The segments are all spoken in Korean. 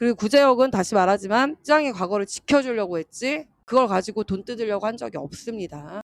그리고 구제역은 다시 말하지만 찌양의 과거를 지켜주려고 했지 그걸 가지고 돈 뜯으려고 한 적이 없습니다.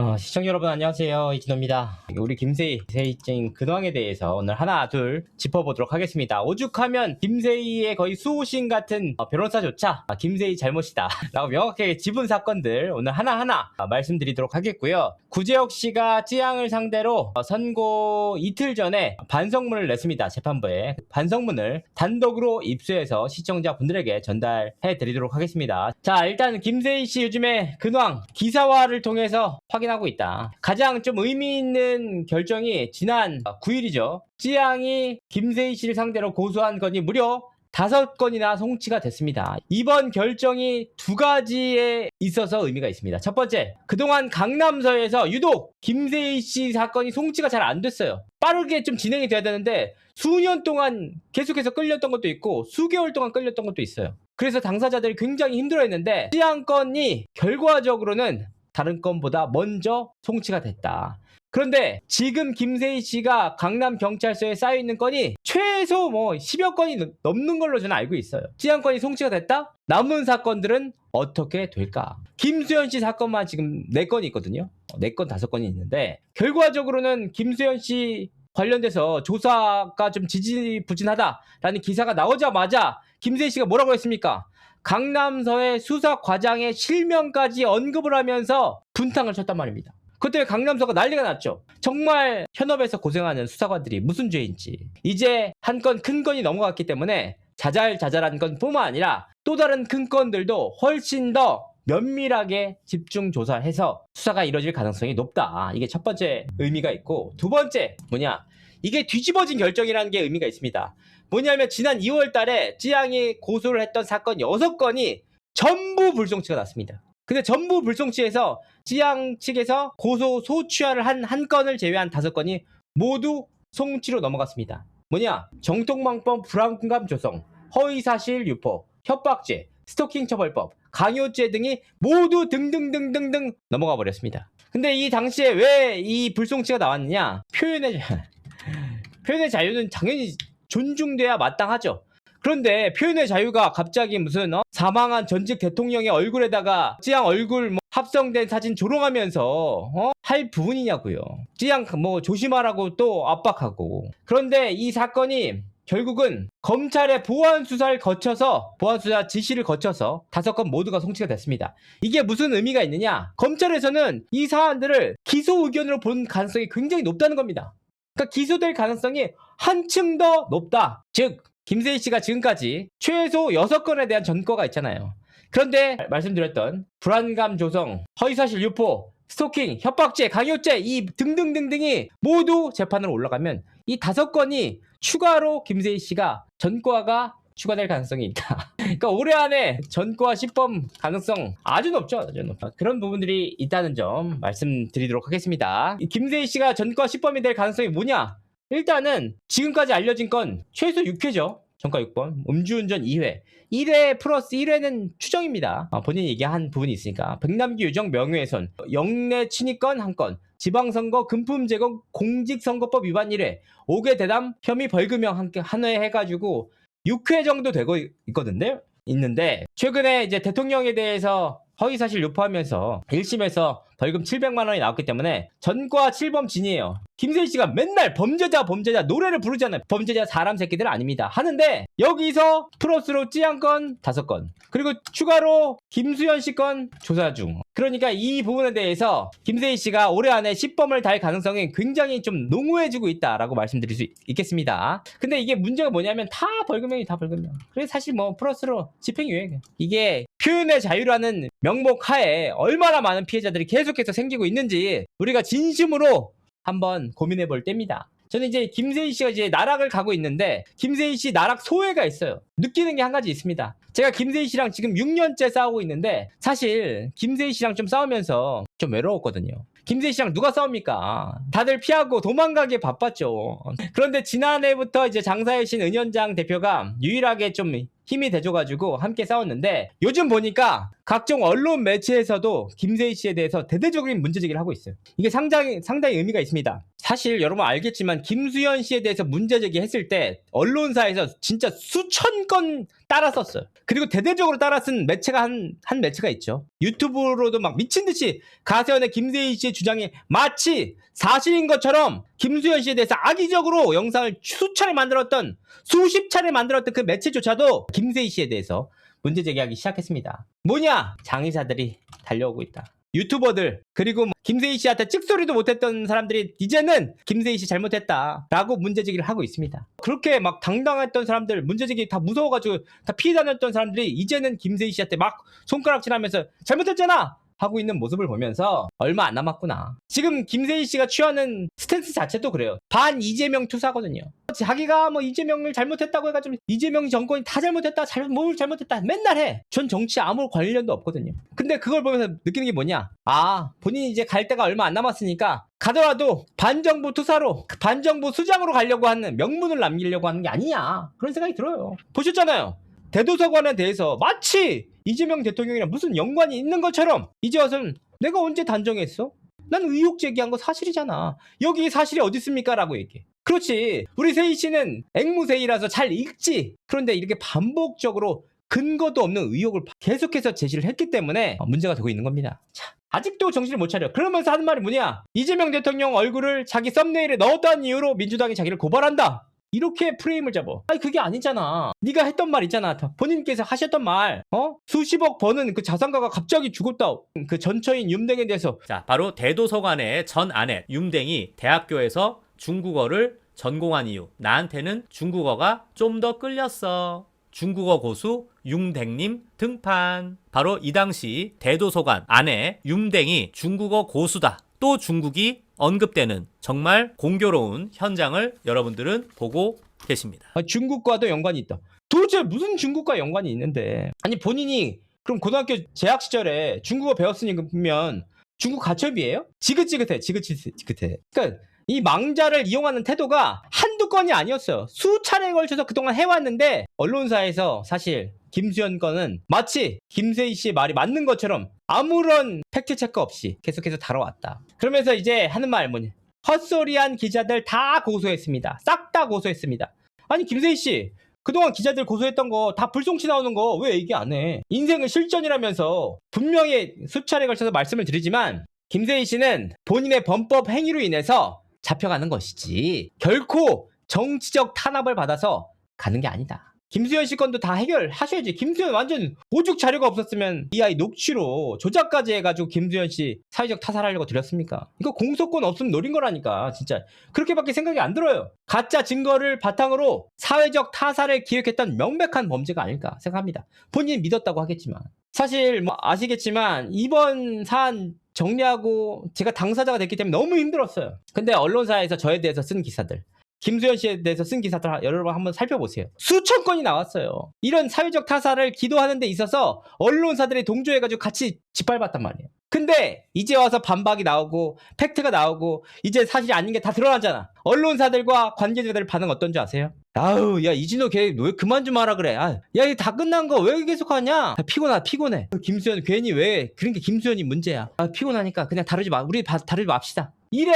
어, 시청자 여러분 안녕하세요. 이진호입니다. 우리 김세희 세희증 근황에 대해서 오늘 하나 둘 짚어보도록 하겠습니다. 오죽하면 김세희의 거의 수호신 같은 어, 변호사조차 아, 김세희 잘못이다. 라고 명확하게 집은 사건들 오늘 하나하나 어, 말씀드리도록 하겠고요. 구재혁 씨가 찌양을 상대로 어, 선고 이틀 전에 반성문을 냈습니다. 재판부에. 반성문을 단독으로 입수해서 시청자분들에게 전달해 드리도록 하겠습니다. 자 일단 김세희 씨 요즘에 근황 기사화를 통해서 확인 하고 있다. 가장 좀 의미 있는 결정이 지난 9일이죠. 찌양이 김세희 씨를 상대로 고소한 건이 무려 다섯 건이나 송치가 됐습니다. 이번 결정이 두 가지에 있어서 의미가 있습니다. 첫 번째, 그동안 강남서에서 유독 김세희 씨 사건이 송치가 잘 안 됐어요. 빠르게 좀 진행이 돼야 되는데 수년 동안 계속해서 끌렸던 것도 있고 수개월 동안 끌렸던 것도 있어요. 그래서 당사자들이 굉장히 힘들어했는데 찌양 건이 결과적으로는 다른 건보다 먼저 송치가 됐다. 그런데 지금 김세희 씨가 강남 경찰서에 쌓여 있는 건이 최소 뭐 10여 건이 넘는 걸로 저는 알고 있어요. 찌양 건이 송치가 됐다? 남은 사건들은 어떻게 될까? 김수현 씨 사건만 지금 4건이 있거든요. 4건, 5건이 있는데 결과적으로는 김수현 씨 관련돼서 조사가 좀 지지부진하다라는 기사가 나오자마자 김세희 씨가 뭐라고 했습니까? 강남서의 수사 과장의 실명까지 언급을 하면서 분탕을 쳤단 말입니다. 그때 강남서가 난리가 났죠. 정말 현업에서 고생하는 수사관들이 무슨 죄인지. 이제 한 건 큰 건이 넘어갔기 때문에 자잘자잘한 건뿐만 아니라 또 다른 큰 건들도 훨씬 더 면밀하게 집중 조사해서 수사가 이뤄질 가능성이 높다. 이게 첫 번째 의미가 있고 두 번째 뭐냐? 이게 뒤집어진 결정이라는 게 의미가 있습니다. 뭐냐면 지난 2월 달에 찌양이 고소를 했던 사건 6건이 전부 불송치가 났습니다. 근데 전부 불송치에서 찌양 측에서 고소 소취하를 한 한 건을 제외한 다섯 건이 모두 송치로 넘어갔습니다. 뭐냐? 정통망법 불안감 조성, 허위사실 유포, 협박죄, 스토킹 처벌법, 강요죄 등이 모두 등등등등등 넘어가 버렸습니다. 근데 이 당시에 왜 이 불송치가 나왔느냐? 표현의 자- 표현의 자유는 당연히 존중돼야 마땅하죠. 그런데 표현의 자유가 갑자기 무슨 어? 사망한 전직 대통령의 얼굴에다가 찌양 얼굴 뭐 합성된 사진 조롱하면서 어? 할 부분이냐고요. 찌양 뭐 조심하라고 또 압박하고. 그런데 이 사건이 결국은 검찰의 보안 수사를 거쳐서 보안 수사 지시를 거쳐서 다섯 건 모두가 송치가 됐습니다. 이게 무슨 의미가 있느냐? 검찰에서는 이 사안들을 기소 의견으로 본 가능성이 굉장히 높다는 겁니다. 그러니까 기소될 가능성이 한층 더 높다. 즉 김세희 씨가 지금까지 최소 6건에 대한 전과가 있잖아요. 그런데 말씀드렸던 불안감 조성, 허위사실 유포, 스토킹, 협박죄, 강요죄 이 등등등등이 모두 재판으로 올라가면 이 다섯 건이 추가로 김세희 씨가 전과가 추가될 가능성이 있다. 그러니까 올해 안에 전과 10범 가능성 아주 높죠. 아주 높죠. 그런 부분들이 있다는 점 말씀드리도록 하겠습니다. 이 김세희 씨가 전과 10범이 될 가능성이 뭐냐? 일단은 지금까지 알려진 건 최소 6회죠. 전과 6번. 음주운전 2회. 1회 플러스 1회는 추정입니다. 아, 본인이 얘기한 부분이 있으니까. 백남기 유정 명예훼손. 영내 친위권 1건. 지방선거 금품 제공 공직선거법 위반 1회. 5개 대담 혐의 벌금형 한, 한회 해가지고 6회 정도 되고 있- 있거든요. 있는데 최근에 이제 대통령에 대해서 허위사실 유포하면서 1심에서 벌금 700만 원이 나왔기 때문에 전과 7범 진이에요. 김세희 씨가 맨날 범죄자 범죄자 노래를 부르잖아요. 범죄자 사람 새끼들 아닙니다. 하는데 여기서 플러스로 찌양 건 다섯 건 그리고 추가로 김수현 씨 건 조사 중. 그러니까 이 부분에 대해서 김세희 씨가 올해 안에 10범을 달 가능성이 굉장히 좀 농후해지고 있다라고 말씀드릴 수 있- 있겠습니다. 근데 이게 문제가 뭐냐면 다 벌금형이 다 벌금형. 그래서 사실 뭐 플러스로 집행유예. 이게 표현의 자유라는 명목 하에 얼마나 많은 피해자들이 계속해서 생기고 있는지 우리가 진심으로 한번 고민해 볼 때입니다. 저는 이제 김세희 씨가 이제 나락을 가고 있는데 김세희 씨 나락 소외가 있어요. 느끼는 게 한 가지 있습니다. 제가 김세희 씨랑 지금 6년째 싸우고 있는데 사실 김세희 씨랑 좀 싸우면서 좀 외로웠거든요. 김세희 씨랑 누가 싸웁니까? 다들 피하고 도망가기에 바빴죠. 그런데 지난해부터 이제 장사의 신 은현장 대표가 유일하게 좀 힘이 돼줘가지고 함께 싸웠는데 요즘 보니까 각종 언론 매체에서도 김세희 씨에 대해서 대대적인 문제제기를 하고 있어요. 이게 상당히, 상당히 의미가 있습니다. 사실 여러분 알겠지만 김수현 씨에 대해서 문제 제기했을 때 언론사에서 진짜 수천 건 따라 썼어요. 그리고 대대적으로 따라 쓴 매체가 한, 한 매체가 있죠. 유튜브로도 막 미친 듯이 가세현의 김세희 씨의 주장이 마치 사실인 것처럼 김수현 씨에 대해서 악의적으로 영상을 수차례 만들었던 수십 차례 만들었던 그 매체조차도 김세희 씨에 대해서 문제 제기하기 시작했습니다. 뭐냐? 장의사들이 달려오고 있다. 유튜버들 그리고 뭐 김세희 씨한테 찍소리도 못했던 사람들이 이제는 김세희 씨 잘못했다라고 문제제기를 하고 있습니다. 그렇게 막 당당했던 사람들 문제제기 다 무서워가지고 다 피해 다녔던 사람들이 이제는 김세희 씨한테 막 손가락질하면서 잘못했잖아 하고 있는 모습을 보면서 얼마 안 남았구나. 지금 김세희 씨가 취하는 스탠스 자체도 그래요. 반 이재명 투사거든요. 자기가 뭐 이재명을 잘못했다고 해가지고 이재명 정권이 다 잘못했다, 잘못 뭘 잘못했다 맨날 해. 전 정치 아무 관련도 없거든요. 근데 그걸 보면서 느끼는 게 뭐냐? 아 본인이 이제 갈 때가 얼마 안 남았으니까 가더라도 반정부 투사로 반정부 수장으로 가려고 하는 명분을 남기려고 하는 게 아니냐 그런 생각이 들어요. 보셨잖아요. 대도서관에 대해서 마치 이재명 대통령이랑 무슨 연관이 있는 것처럼 이제 와서는 내가 언제 단정했어? 난 의혹 제기한 거 사실이잖아. 여기 사실이 어디 있습니까? 라고 얘기해. 그렇지. 우리 세희 씨는 앵무새이라서 잘 읽지. 그런데 이렇게 반복적으로 근거도 없는 의혹을 계속해서 제시를 했기 때문에 문제가 되고 있는 겁니다. 자, 아직도 정신을 못 차려. 그러면서 하는 말이 뭐냐? 이재명 대통령 얼굴을 자기 썸네일에 넣었다는 이유로 민주당이 자기를 고발한다. 이렇게 프레임을 잡어. 아니 그게 아니잖아. 네가 했던 말 있잖아. 본인께서 하셨던 말. 어? 수십억 버는 그 자산가가 갑자기 죽었다. 그 전처인 윤댕에 대해서 자, 바로 대도서관의 전 아내 윤댕이 대학교에서 중국어를 전공한 이유. 나한테는 중국어가 좀 더 끌렸어. 중국어 고수 융댕님 등판. 바로 이 당시 대도서관 아내 윤댕이 중국어 고수다. 또 중국이 언급되는 정말 공교로운 현장을 여러분들은 보고 계십니다. 아, 중국과도 연관이 있다. 도대체 무슨 중국과 연관이 있는데? 아니 본인이 그럼 고등학교 재학 시절에 중국어 배웠으면 중국 가첩이에요? 지긋지긋해, 지긋지긋해. 그러니까 이 망자를 이용하는 태도가 한 두 건이 아니었어요. 수차례에 걸쳐서 그동안 해왔는데 언론사에서 사실 김수현 건은 마치 김세희 씨의 말이 맞는 것처럼 아무런 팩트 체크 없이 계속해서 다뤄왔다. 그러면서 이제 하는 말 뭐냐? 헛소리한 기자들 다 고소했습니다. 싹 다 고소했습니다. 아니 김세희 씨 그동안 기자들 고소했던 거 다 불송치 나오는 거 왜 얘기 안 해? 인생은 실전이라면서 분명히 수차례 걸쳐서 말씀을 드리지만 김세희 씨는 본인의 범법 행위로 인해서 잡혀가는 것이지 결코 정치적 탄압을 받아서 가는 게 아니다. 김수현 씨 건도 다 해결하셔야지. 김수현 완전 오죽 자료가 없었으면 이 아이 녹취로 조작까지 해가지고 김수현 씨 사회적 타살하려고 들였습니까? 이거 공소권 없으면 노린 거라니까 진짜 그렇게밖에 생각이 안 들어요. 가짜 증거를 바탕으로 사회적 타살을 기획했던 명백한 범죄가 아닐까 생각합니다. 본인이 믿었다고 하겠지만 사실 뭐 아시겠지만 이번 사안 정리하고 제가 당사자가 됐기 때문에 너무 힘들었어요. 근데 언론사에서 저에 대해서 쓴 기사들 김수현 씨에 대해서 쓴 기사들 여러분 한번 살펴보세요. 수천 건이 나왔어요. 이런 사회적 타살을 기도하는 데 있어서 언론사들이 동조해가지고 같이 짓밟았단 말이에요. 근데 이제 와서 반박이 나오고 팩트가 나오고 이제 사실이 아닌 게 다 드러나잖아. 언론사들과 관계자들 반응 어떤지 아세요? 아우 야 이진호 걔 왜 그만 좀 하라 그래. 아, 야 이거 다 끝난 거 왜 계속하냐? 아, 피곤하 피곤해. 김수현 괜히 왜 그러니까 김수현이 문제야. 아 피곤하니까 그냥 다루지 마. 우리 바- 다루지 맙시다. 이래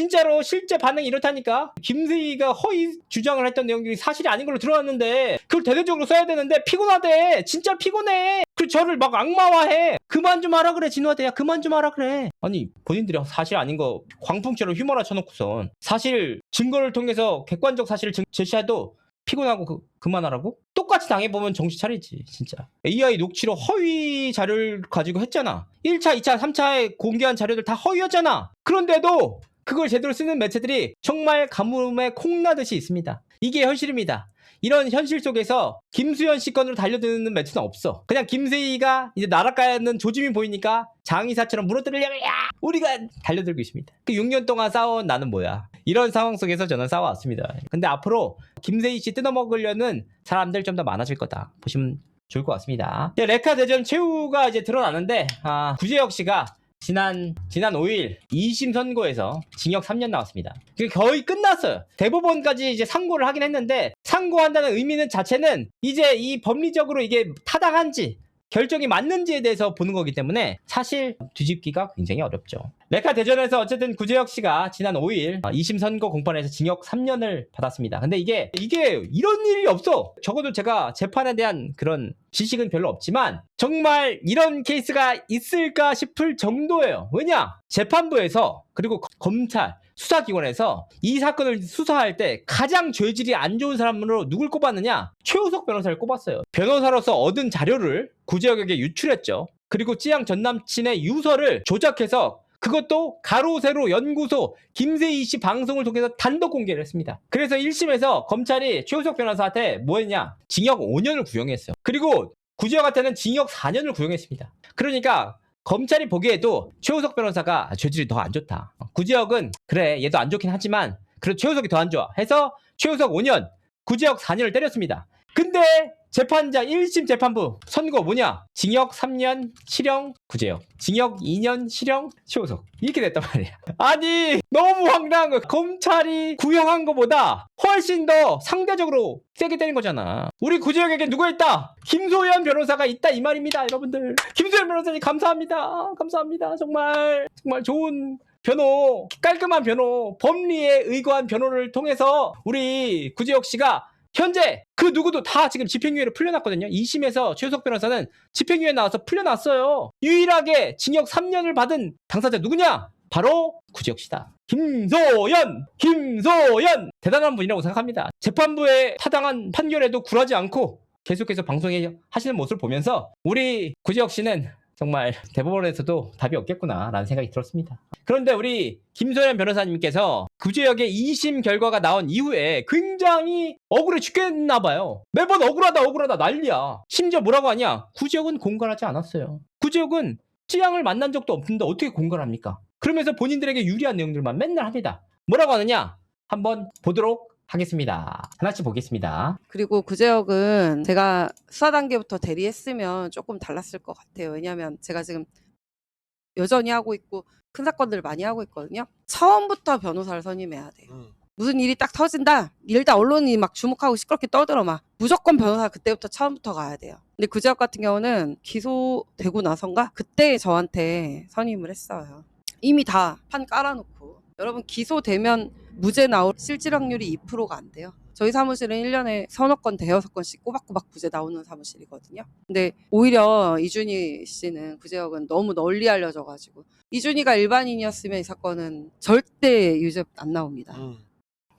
진짜로 실제 반응이 이렇다니까? 김세희가 허위 주장을 했던 내용들이 사실이 아닌 걸로 드러났는데 그걸 대대적으로 써야 되는데 피곤하대. 진짜 피곤해. 그 저를 막 악마화해. 그만 좀 하라 그래 진호한테. 야 그만 좀 하라 그래. 아니 본인들이 사실 아닌 거 광풍처럼 휘몰아 쳐놓고선 사실 증거를 통해서 객관적 사실을 증- 제시해도 피곤하고 그, 그만하라고? 똑같이 당해보면 정신 차리지 진짜. AI 녹취로 허위 자료를 가지고 했잖아. 1차 2차 3차에 공개한 자료들 다 허위였잖아. 그런데도 그걸 제대로 쓰는 매체들이 정말 가뭄에 콩나듯이 있습니다 이게 현실입니다 이런 현실 속에서 김수현 씨 건으로 달려드는 매체는 없어. 그냥 김세희가 이제 날아가는 조짐이 보이니까 장의사처럼 물어뜯으려면 야 우리가 달려들고 있습니다. 그 6년 동안 싸워온 나는 뭐야. 이런 상황 속에서 저는 싸워왔습니다. 근데 앞으로 김세희 씨 뜯어먹으려는 사람들 좀 더 많아질 거다. 보시면 좋을 것 같습니다. 이제 레카 대전 최후가 이제 드러나는데 아, 구재혁 씨가 지난 지난 5일 2심 선고에서 징역 3년 나왔습니다. 그게 거의 끝났어요. 대법원까지 이제 상고를 하긴 했는데 상고한다는 의미는 자체는 이제 이 법리적으로 이게 타당한지 결정이 맞는지에 대해서 보는 거기 때문에 사실 뒤집기가 굉장히 어렵죠. 레카 대전에서 어쨌든 구재혁 씨가 지난 5일 2심 선고 공판에서 징역 3년을 받았습니다. 근데 이게 이게 이런 일이 없어. 적어도 제가 재판에 대한 그런 지식은 별로 없지만 정말 이런 케이스가 있을까 싶을 정도예요. 왜냐? 재판부에서 그리고 거- 검찰 수사기관에서 이 사건을 수사할 때 가장 죄질이 안 좋은 사람으로 누굴 꼽았느냐? 최우석 변호사를 꼽았어요. 변호사로서 얻은 자료를 구제역에게 유출했죠. 그리고 찌양 전 남친의 유서를 조작해서 그것도 가로 세로 연구소 김세희 씨 방송을 통해서 단독 공개를 했습니다. 그래서 1심에서 검찰이 최우석 변호사한테 뭐 했냐? 징역 5년을 구형했어요. 그리고 구제역한테는 징역 4년을 구형했습니다. 그러니까 검찰이 보기에도 최우석 변호사가 죄질이 더 안 좋다. 구지혁은 그래 얘도 안 좋긴 하지만 그래도 최우석이 더 안 좋아. 해서 최우석 5년, 구지혁 4년을 때렸습니다. 근데 재판자 1심 재판부 선고 뭐냐? 징역 3년 실형 구제혁, 징역 2년 실형 최우석 이렇게 됐단 말이야. 아니 너무 황당한 거. 검찰이 구형한 것보다 훨씬 더 상대적으로 세게 때린 거잖아. 우리 구제혁에게 누가 있다? 김소연 변호사가 있다 이 말입니다, 여러분들. 김소연 변호사님 감사합니다. 감사합니다. 정말 정말 좋은 변호, 깔끔한 변호, 법리에 의거한 변호를 통해서 우리 구지혁 씨가 현재 그 누구도 다 지금 집행유예로 풀려났거든요. 2심에서 최우석 변호사는 집행유예 나와서 풀려났어요. 유일하게 징역 3년을 받은 당사자 누구냐? 바로 구지혁 씨다. 김소연! 김소연! 대단한 분이라고 생각합니다. 재판부의 타당한 판결에도 굴하지 않고 계속해서 방송에 하시는 모습을 보면서 우리 구지혁 씨는 정말 대법원에서도 답이 없겠구나라는 생각이 들었습니다. 그런데 우리 김소연 변호사님께서 구제역의 2심 결과가 나온 이후에 굉장히 억울해 죽겠나 봐요. 매번 억울하다 억울하다 난리야. 심지어 뭐라고 하냐? 구제역은 공갈하지 않았어요. 구제역은 찌양을 만난 적도 없는데 어떻게 공갈합니까? 그러면서 본인들에게 유리한 내용들만 맨날 합니다. 뭐라고 하느냐? 한번 보도록 하겠습니다. 하나씩 보겠습니다. 그리고 구제역은 제가 수사 단계부터 대리했으면 조금 달랐을 것 같아요. 왜냐하면 제가 지금 여전히 하고 있고 큰 사건들을 많이 하고 있거든요. 처음부터 변호사를 선임해야 돼요. 음. 무슨 일이 딱 터진다. 일단 언론이 막 주목하고 시끄럽게 떠들어 막 무조건 변호사 그때부터 처음부터 가야 돼요. 근데 구제역 같은 경우는 기소되고 나선가 그때 저한테 선임을 했어요. 이미 다 판 깔아놓고 여러분 기소되면 무죄 나올 실질 확률이 2%가 안 돼요. 저희 사무실은 1년에 서너 건 대여섯 건씩 꼬박꼬박 구제 나오는 사무실이거든요. 근데 오히려 이준희 씨는 구제역은 너무 널리 알려져가지고 이준희가 일반인이었으면 이 사건은 절대 유죄 안 나옵니다. 음.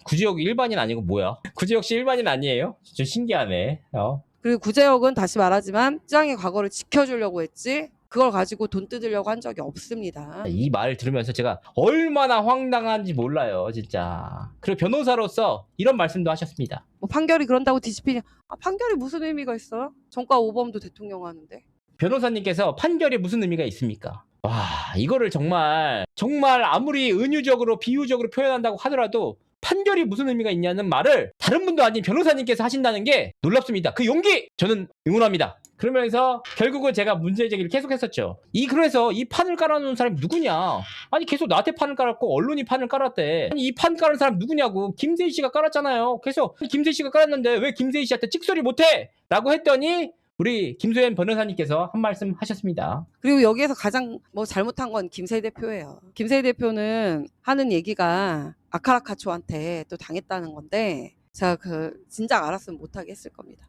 구지혁 일반인 아니고 뭐야? 구지혁 씨 일반인 아니에요? 좀 신기하네. 어. 그리고 구제역은 다시 말하지만 짱의 과거를 지켜주려고 했지 그걸 가지고 돈 뜯으려고 한 적이 없습니다. 이 말 들으면서 제가 얼마나 황당한지 몰라요, 진짜. 그리고 변호사로서 이런 말씀도 하셨습니다. 뭐 판결이 그런다고 뒤집히냐? 아, 판결이 무슨 의미가 있어요? 정가 오범도 대통령 하는데. 변호사님께서 판결이 무슨 의미가 있습니까? 와, 이거를 정말, 정말 아무리 은유적으로, 비유적으로 표현한다고 하더라도 판결이 무슨 의미가 있냐는 말을 다른 분도 아닌 변호사님께서 하신다는 게 놀랍습니다. 그 용기! 저는 응원합니다. 그러면서 결국은 제가 문제 제기를 계속 했었죠. 이, 그래서 이 판을 깔아놓은 사람이 누구냐? 아니, 계속 나한테 판을 깔았고, 언론이 판을 깔았대. 아니, 이 판 깔은 사람 누구냐고. 김세희 씨가 깔았잖아요. 그래서 김세희 씨가 깔았는데 왜 김세희 씨한테 찍소리 못해? 라고 했더니 우리 김소연 변호사님께서 한 말씀 하셨습니다. 그리고 여기에서 가장 뭐 잘못한 건 김세희 대표예요. 김세희 대표는 하는 얘기가 아카라카초한테 또 당했다는 건데 제가 그 진작 알았으면 못하게 했을 겁니다.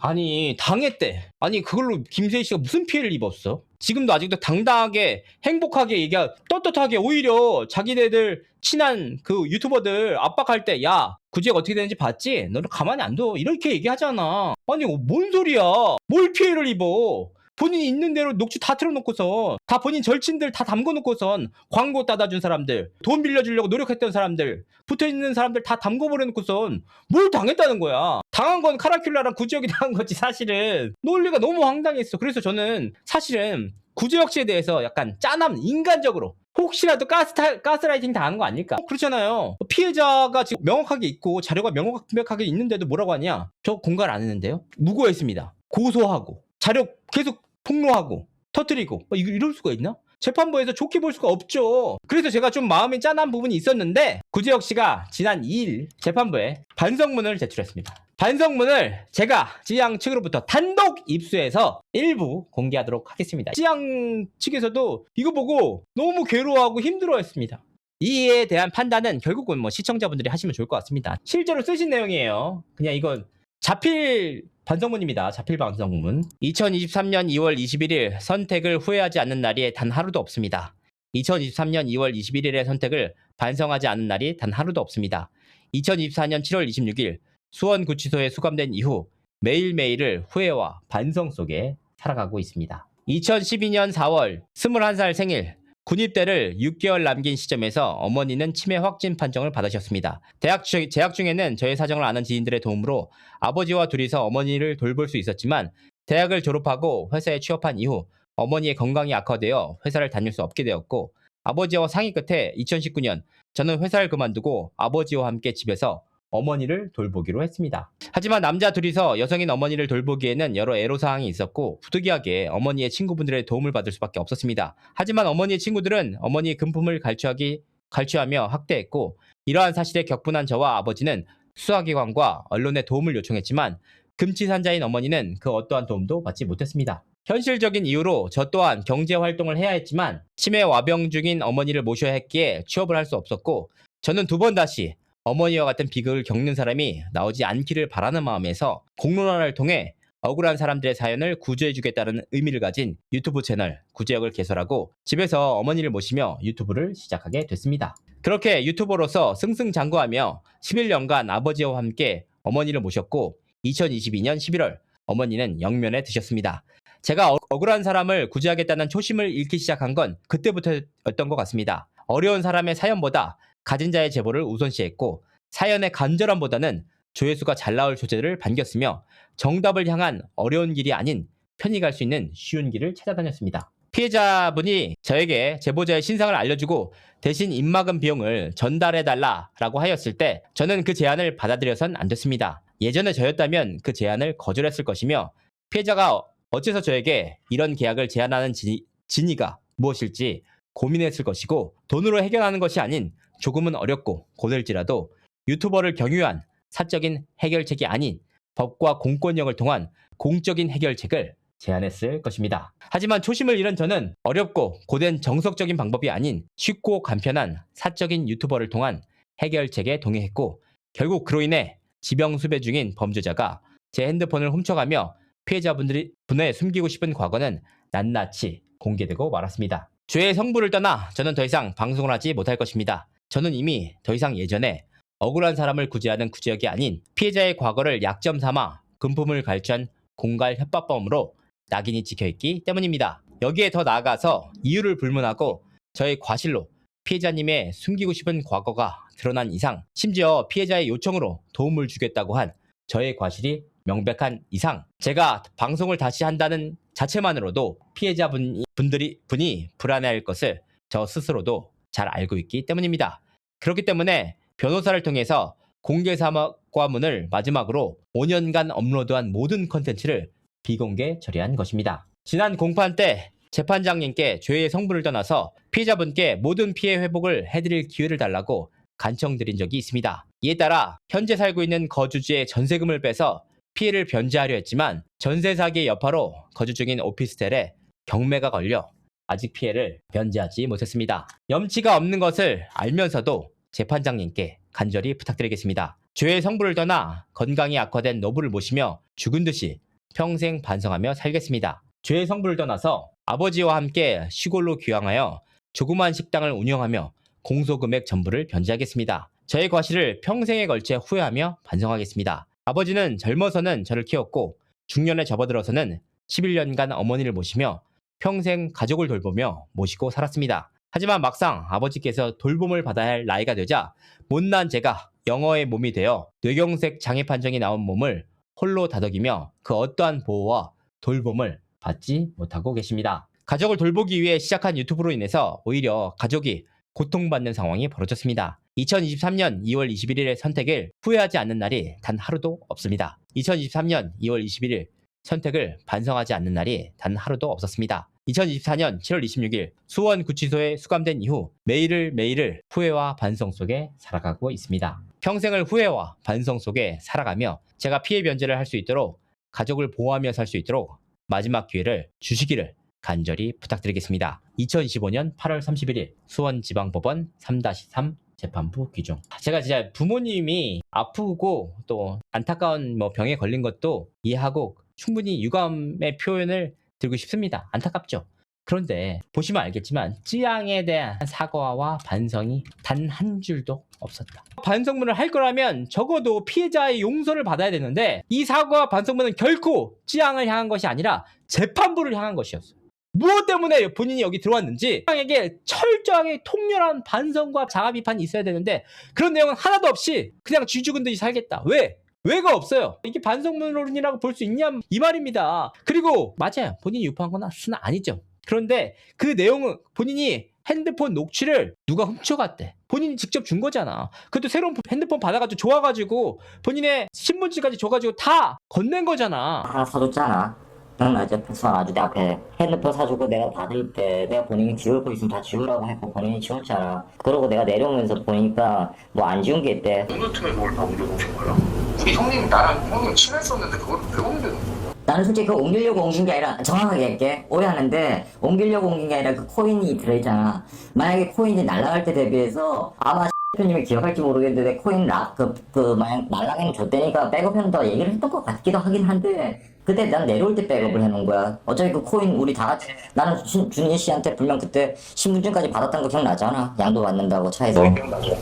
아니 당했대. 아니 그걸로 김세희 씨가 무슨 피해를 입었어? 지금도 아직도 당당하게 행복하게 얘기하 떳떳하게 오히려 자기네들 친한 그 유튜버들 압박할 때 야 구제가 어떻게 되는지 봤지? 너는 가만히 안 둬. 이렇게 얘기하잖아. 아니 뭔 소리야? 뭘 피해를 입어? 본인이 있는 대로 녹취 다 틀어놓고선 다 본인 절친들 다 담궈놓고선 광고 따다준 사람들 돈 빌려주려고 노력했던 사람들 붙어있는 사람들 다 담궈버려놓고선 뭘 당했다는 거야? 당한 건 카라큘라랑 구지혁이 당한 거지 사실은. 논리가 너무 황당했어. 그래서 저는 사실은 구지혁 씨에 대해서 약간 짠함 인간적으로 혹시라도 가스 가스라이팅 당한 거 아닐까? 어, 그렇잖아요. 피해자가 지금 명확하게 있고 자료가 명확하게 있는데도 뭐라고 하냐? 저 공갈 안 했는데요. 무고했습니다. 고소하고 자료 계속 폭로하고 터뜨리고 어, 이거 이럴 수가 있나? 재판부에서 좋게 볼 수가 없죠. 그래서 제가 좀 마음이 짠한 부분이 있었는데 구지혁 씨가 지난 2일 재판부에 반성문을 제출했습니다. 반성문을 제가 찌양 측으로부터 단독 입수해서 일부 공개하도록 하겠습니다. 찌양 측에서도 이거 보고 너무 괴로워하고 힘들어했습니다. 이에 대한 판단은 결국은 뭐 시청자분들이 하시면 좋을 것 같습니다. 실제로 쓰신 내용이에요. 그냥 이건 자필 반성문입니다. 자필 반성문. 2023년 2월 21일 선택을 후회하지 않는 날이 단 하루도 없습니다. 2023년 2월 21일의 선택을 반성하지 않은 날이 단 하루도 없습니다. 2024년 7월 26일 수원구치소에 수감된 이후 매일매일을 후회와 반성 속에 살아가고 있습니다. 2012년 4월 21살 생일 군입대를 6개월 남긴 시점에서 어머니는 치매 확진 판정을 받으셨습니다. 대학 중, 재학 중에는 저의 사정을 아는 지인들의 도움으로 아버지와 둘이서 어머니를 돌볼 수 있었지만 대학을 졸업하고 회사에 취업한 이후 어머니의 건강이 악화되어 회사를 다닐 수 없게 되었고 아버지와 상의 끝에 2019년 저는 회사를 그만두고 아버지와 함께 집에서 어머니를 돌보기로 했습니다. 하지만 남자 둘이서 여성인 어머니를 돌보기에는 여러 애로사항이 있었고 부득이하게 어머니의 친구분들의 도움을 받을 수밖에 없었습니다. 하지만 어머니의 친구들은 어머니의 금품을 갈취하기, 갈취하며 학대했고 이러한 사실에 격분한 저와 아버지는 수사기관과 언론의 도움을 요청했지만 금치산자인 어머니는 그 어떠한 도움도 받지 못했습니다. 현실적인 이유로 저 또한 경제 활동을 해야 했지만 치매 와병 중인 어머니를 모셔야 했기에 취업을 할 수 없었고 저는 두 번 다시 어머니와 같은 비극을 겪는 사람이 나오지 않기를 바라는 마음에서 공론화를 통해 억울한 사람들의 사연을 구조해주겠다는 의미를 가진 유튜브 채널 구제역을 개설하고 집에서 어머니를 모시며 유튜브를 시작하게 됐습니다. 그렇게 유튜버로서 승승장구하며 11년간 아버지와 함께 어머니를 모셨고 2022년 11월 어머니는 영면에 드셨습니다. 제가 어- 억울한 사람을 구제하겠다는 초심을 잃기 시작한 건 그때부터였던 것 같습니다. 어려운 사람의 사연보다 가진 자의 제보를 우선시했고 사연의 간절함보다는 조회수가 잘 나올 소재를 반겼으며 정답을 향한 어려운 길이 아닌 편히 갈 수 있는 쉬운 길을 찾아다녔습니다. 피해자분이 저에게 제보자의 신상을 알려주고 대신 입막음 비용을 전달해달라라고 하였을 때 저는 그 제안을 받아들여선 안 됐습니다. 예전에 저였다면 그 제안을 거절했을 것이며 피해자가 어째서 저에게 이런 계약을 제안하는 지, 진위가 무엇일지 고민했을 것이고 돈으로 해결하는 것이 아닌 조금은 어렵고 고될지라도 유튜버를 경유한 사적인 해결책이 아닌 법과 공권력을 통한 공적인 해결책을 제안했을 것입니다. 하지만 초심을 잃은 저는 어렵고 고된 정석적인 방법이 아닌 쉽고 간편한 사적인 유튜버를 통한 해결책에 동의했고 결국 그로 인해 지병 수배 중인 범죄자가 제 핸드폰을 훔쳐가며 피해자분들이 분의 숨기고 싶은 과거는 낱낱이 공개되고 말았습니다. 죄의 성부를 떠나 저는 더 이상 방송을 하지 못할 것입니다. 저는 이미 더 이상 예전에 억울한 사람을 구제하는 구제역이 아닌 피해자의 과거를 약점 삼아 금품을 갈취한 공갈 협박범으로 낙인이 찍혀있기 때문입니다. 여기에 더 나아가서 이유를 불문하고 저의 과실로 피해자님의 숨기고 싶은 과거가 드러난 이상 심지어 피해자의 요청으로 도움을 주겠다고 한 저의 과실이 명백한 이상 제가 방송을 다시 한다는 자체만으로도 피해자분 분들이 분이 불안해할 것을 저 스스로도 잘 알고 있기 때문입니다. 그렇기 때문에 변호사를 통해서 공개 사과문을 마지막으로 5년간 업로드한 모든 컨텐츠를 비공개 처리한 것입니다. 지난 공판 때 재판장님께 죄의 성분을 떠나서 피해자분께 모든 피해 회복을 해드릴 기회를 달라고 간청드린 적이 있습니다. 이에 따라 현재 살고 있는 거주지의 전세금을 빼서 피해를 변제하려 했지만 전세 사기의 여파로 거주 중인 오피스텔에 경매가 걸려 아직 피해를 변제하지 못했습니다. 염치가 없는 것을 알면서도 재판장님께 간절히 부탁드리겠습니다. 죄의 성부를 떠나 건강이 악화된 노부를 모시며 죽은 듯이 평생 반성하며 살겠습니다. 죄의 성부를 떠나서 아버지와 함께 시골로 귀향하여 조그만 식당을 운영하며 공소금액 전부를 변제하겠습니다. 저의 과실을 평생에 걸쳐 후회하며 반성하겠습니다. 아버지는 젊어서는 저를 키웠고 중년에 접어들어서는 11년간 어머니를 모시며 평생 가족을 돌보며 모시고 살았습니다. 하지만 막상 아버지께서 돌봄을 받아야 할 나이가 되자 못난 제가 영어의 몸이 되어 뇌경색 장애 판정이 나온 몸을 홀로 다독이며 그 어떠한 보호와 돌봄을 받지 못하고 계십니다. 가족을 돌보기 위해 시작한 유튜브로 인해서 오히려 가족이 고통받는 상황이 벌어졌습니다. 2023년 2월 21일의 선택을 후회하지 않는 날이 단 하루도 없습니다. 2023년 2월 21일 선택을 반성하지 않는 날이 단 하루도 없었습니다. 2024년 7월 26일 수원 구치소에 수감된 이후 매일을 매일을 후회와 반성 속에 살아가고 있습니다. 평생을 후회와 반성 속에 살아가며 제가 피해 변제를 할 수 있도록 가족을 보호하며 살 수 있도록 마지막 기회를 주시기를 간절히 부탁드리겠습니다. 2025년 8월 31일 수원지방법원 3-3 재판부 규정. 제가 진짜 부모님이 아프고 또 안타까운 뭐 병에 걸린 것도 이해하고 충분히 유감의 표현을 들고 싶습니다. 안타깝죠. 그런데 보시면 알겠지만 찌양에 대한 사과와 반성이 단 한 줄도 없었다. 반성문을 할 거라면 적어도 피해자의 용서를 받아야 되는데 이 사과와 반성문은 결코 찌양을 향한 것이 아니라 재판부를 향한 것이었어요. 무엇 때문에 본인이 여기 들어왔는지 찌양에게 철저하게 통렬한 반성과 자아 비판이 있어야 되는데 그런 내용은 하나도 없이 그냥 쥐 죽은 듯이 살겠다. 왜? 왜가 없어요. 이게 반성문론이라고 볼 수 있냐 이 말입니다. 그리고 맞아요. 본인이 유포한 건 수는 아니죠. 그런데 그 내용은 본인이 핸드폰 녹취를 누가 훔쳐갔대. 본인이 직접 준 거잖아. 그것도 새로운 핸드폰 받아가지고 좋아가지고 본인의 신분증까지 줘가지고 다 건넨 거잖아. 하나 사줬잖아. 기억나지? 패스만 아주 내 앞에 핸드폰 사주고 내가 받을 때 내가 본인이 지울 거 있으면 다 지우라고 했고 본인이 지웠잖아. 그러고 내가 내려오면서 보니까 뭐 안 지운 게 있대. 노트에 그걸 다 옮겨놓으신 거예요? 우리 형님 나랑 형님 친했었는데 그걸 왜 옮겨놓은 나는 솔직히 그 옮기려고 옮긴 게 아니라 정확하게 할게 오해하는데 옮기려고 옮긴 게 아니라 그 코인이 들어있잖아 만약에 코인이 날아갈 때 대비해서 아마 대표님이 기억할지 모르겠는데 코인 락그그 만약 날아가는 줬대니까 백업해놓는다고 얘기를 했던 것 같기도 하긴 한데 그때 난 내려올 때 백업을 해놓은 거야 어차피 그 코인 우리 다 같이 나는 준- 준희 씨한테 분명 그때 신분증까지 받았던 거 기억나잖아 양도 받는다고 차에서 기억나죠?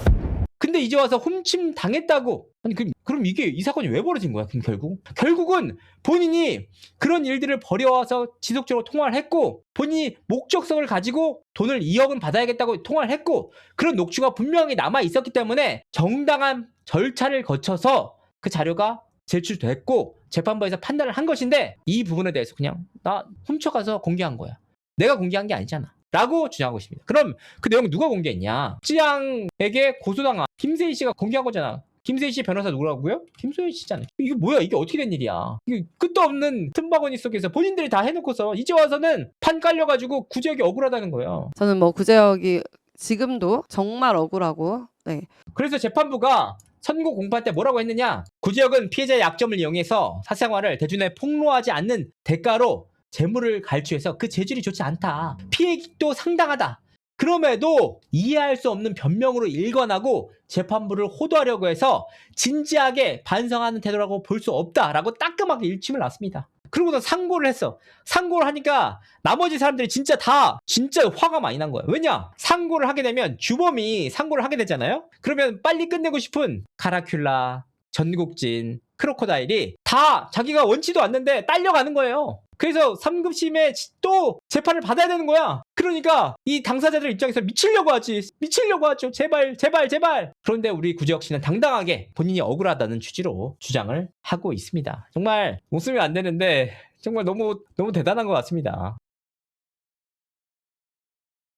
근데 이제 와서 훔침 당했다고. 아니 그럼, 그럼 이게 이 사건이 왜 벌어진 거야? 그럼 결국 결국은 본인이 그런 일들을 벌여와서 지속적으로 통화를 했고 본인이 목적성을 가지고 돈을 2억은 받아야겠다고 통화를 했고 그런 녹취가 분명히 남아 있었기 때문에 정당한 절차를 거쳐서 그 자료가 제출됐고 재판부에서 판단을 한 것인데 이 부분에 대해서 그냥 나 훔쳐가서 공개한 거야. 내가 공개한 게 아니잖아. 라고 주장하고 있습니다. 그럼 그 내용 누가 공개했냐? 찌양에게 고소당한 김세희 씨가 공개한 거잖아. 김세희 씨 변호사 누구라고요? 김소연 씨잖아요. 이게 뭐야? 이게 어떻게 된 일이야? 이게 끝도 없는 틈바구니 속에서 본인들이 다 해놓고서 이제 와서는 판 깔려가지고 구제역이 억울하다는 거예요. 저는 뭐 구제역이 지금도 정말 억울하고 네. 그래서 재판부가 선고 공판 때 뭐라고 했느냐? 구제역은 피해자의 약점을 이용해서 사생활을 대중에 폭로하지 않는 대가로 재물을 갈취해서 그 재질이 좋지 않다. 피해액도 상당하다. 그럼에도 이해할 수 없는 변명으로 일관하고 재판부를 호도하려고 해서 진지하게 반성하는 태도라고 볼 수 없다라고 따끔하게 일침을 놨습니다. 그러고서 상고를 했어. 상고를 하니까 나머지 사람들이 진짜 다 진짜 화가 많이 난 거야. 왜냐? 상고를 하게 되면 주범이 상고를 하게 되잖아요. 그러면 빨리 끝내고 싶은 카라큘라, 전국진, 크로코다일이 다 자기가 원치도 않는데 딸려가는 거예요. 그래서 3급심에 또 재판을 받아야 되는 거야. 그러니까 이 당사자들 입장에서 미치려고 하지. 미치려고 하죠. 제발, 제발, 제발. 그런데 우리 구제혁 씨는 당당하게 본인이 억울하다는 취지로 주장을 하고 있습니다. 정말 웃으면 안 되는데 정말 너무 너무 대단한 것 같습니다.